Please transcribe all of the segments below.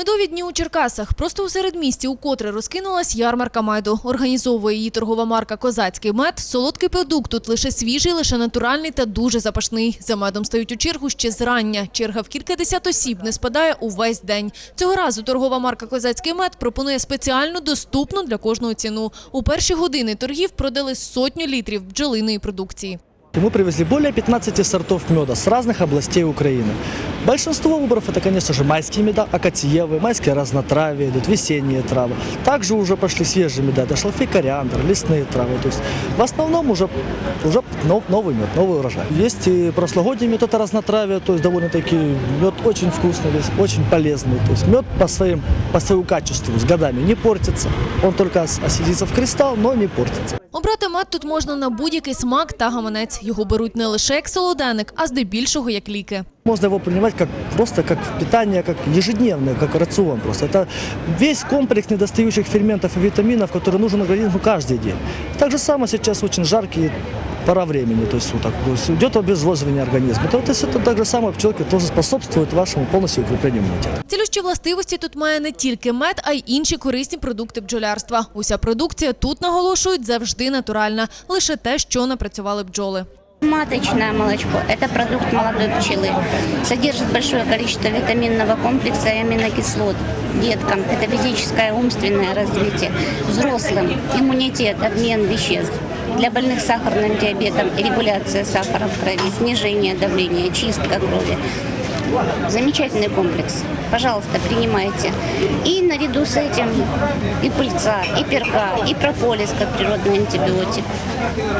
Медові дні у Черкасах. Просто у середмісті укотре розкинулась ярмарка меду. Організовує її торгова марка «Козацький мед». Солодкий продукт тут лише свіжий, лише натуральний та дуже запашний. За медом стають у чергу ще зрання. Черга в кількадесят осіб не спадає увесь день. Цього разу торгова марка «Козацький мед» пропонує спеціальну доступну для кожного ціну. У перші години торгів продали сотню літрів бджолиної продукції. Мы привезли более 15 сортов меда с разных областей Украины. Большинство выборов это, конечно же, майские меда, акациевые, майские разнотравия, идут весенние травы. Также уже пошли свежие меда, это шалфей, кориандр, лесные травы. То есть в основном уже, уже нов- новый мед, новый урожай. Есть и прошлогодний мед, это разнотравие, то есть довольно-таки мед очень вкусный, весь, очень полезный. То есть мед по, своим, по своему качеству с годами не портится. Он только ос- осадится в кристалл, но не портится. Обрати мед тут можна на будь-який смак та гаманець. Його беруть не лише як солоденник, а здебільшого як ліки. Можно его принимать как просто как питание, как ежедневное, как рацион просто. Это весь комплекс недостающих ферментов и витаминов, который нужен организму каждый день. Так же самое сейчас очень жаркие пора времени, то есть суток. То есть идет обезвоживание организма. То, то есть это так же самое в человеке тоже способствует вашему полностью укреплению иммунитета. Цілющі властивості тут має не тільки мед, а й інші корисні продукти бджолярства. Уся продукція тут наголошують завжди натуральна, лише те, що напрацювали бджоли. Маточное молочко – это продукт молодой пчелы. Содержит большое количество витаминного комплекса и аминокислот. Деткам – это физическое и умственное развитие. Взрослым – иммунитет, обмен веществ. Для больных сахарным диабетом – регуляция сахара в крови, снижение давления, чистка крови. Замечательный комплекс. Пожалуйста, принимайте. И наряду с этим и пыльца, и перка, и прополис как природный антибиотик.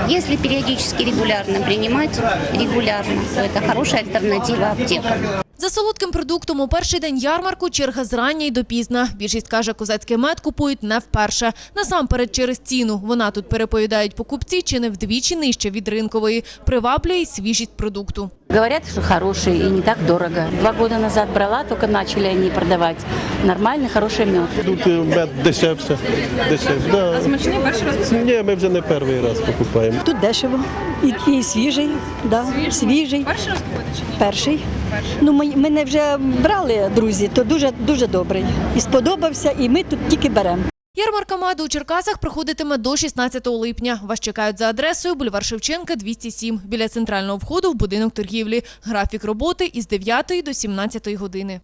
Если периодически регулярно принимать, регулярно, то это хорошая альтернатива аптекам. За солодким продуктом у перший день ярмарку черга зрання й допізна. Більшість каже, козацький мед купують не вперше. Насамперед через ціну. Вона тут переповідають покупці чи не вдвічі нижче від ринкової. Приваблює й свіжість продукту. Говорят, что хороший и не так дорого. Два года назад брала, только начали они продавать. Нормальный, хороший мед. Тут е, мед дешевше. дешевше. Да. А смачний перший раз? Ні, ми вже не перший раз покупаємо. Тут дешево і, і свіжий, да, свіжий. Перший раз купити чи ні? Перший. Ну, ми, мене вже брали друзі, то дуже дуже добрий. І сподобався, і ми тут тільки беремо. Ярмарка меду у Черкасах проходитиме до 16 липня. Вас чекають за адресою бульвар Шевченка, 207, біля центрального входу в будинок торгівлі. Графік роботи із 9 до 17 години.